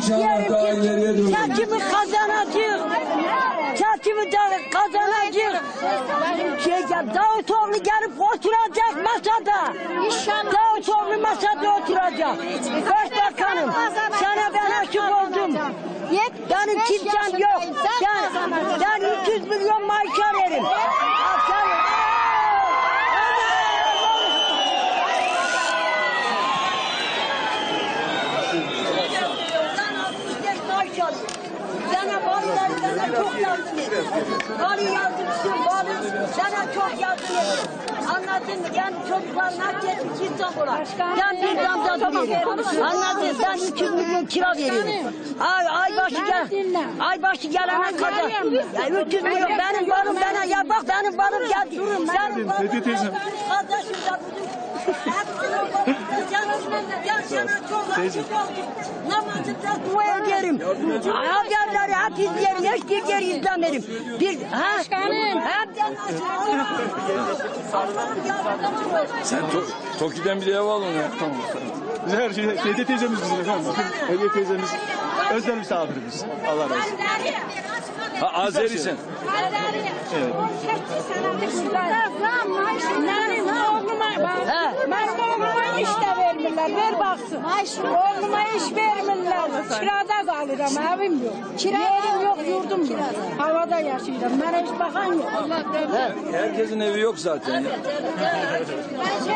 İnşallah daha ileriye doğru. Seçimi kazanacak. Seçimi de kazanacak. Şey, Davutoğlu gelip oturacak masada. İnşallah. Davutoğlu masada oturacak. Başbakanım sana ben aşık oldum. Benim kimsem yok. Ben, ben 300 milyon maaş alırım. Aferin. Sana bağlılar sana çok yardım ederim. Bağlı yardımcısın, bağlı sana çok yardım ederim. Anladın mı? Yani çocuklarına gitmiş İstanbul'a. Ben bir damda duruyorum. Anladın Sen 200 milyon kira veriyorum. Ay, ay başı gel. Ay başı gelene kadar. Ya 300 milyon benim balım bana ya bak benim balım geldi. Senin teyze. Kardeşim de bizim. Ya sana çok aşık oldum. Haberleri hep izlerim. Hiçbir yer izlemedim. Bir, ha? Hepten Sen to Toki'den bir ev alın ya. Tamam. Biz her şey, Hediye teyzemiz bizim efendim. Hediye tezemiz özel misafirimiz. Allah razı olsun. Ha, Azerisin. Evet. He. Benim oğluma iş de vermirler, ver baksın. Oğluma iş vermirler. Kirada kalıram, evim yok. Yerim yok, yurdum yok. Havada yaşıyorum, bana hiç bakan yok. Herkesin evi yok zaten ya.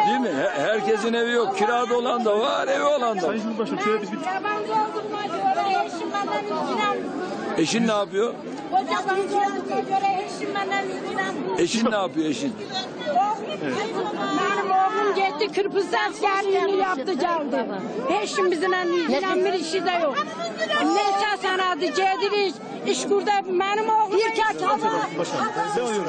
Değil mi? He- Herkesin evi yok. Kirada olan da var, evi olan da var. Sayın Cumhurbaşkanım şöyle biz bir Yabancı olduğuma göre eşim benden ilgilenmiyor. Eşin ne yapıyor? Olduğuma göre eşim benden ilgilenmiyor. Eşin ne yapıyor eşin? Benim oğlum gitti Kırpız askerliğini yaptı geldi. Eşim bizimle ilgilenmir işi de yok. Neyse sanadı cediriş. iş kurda benim oğlum. Hava. başkanım. Ne oluyor?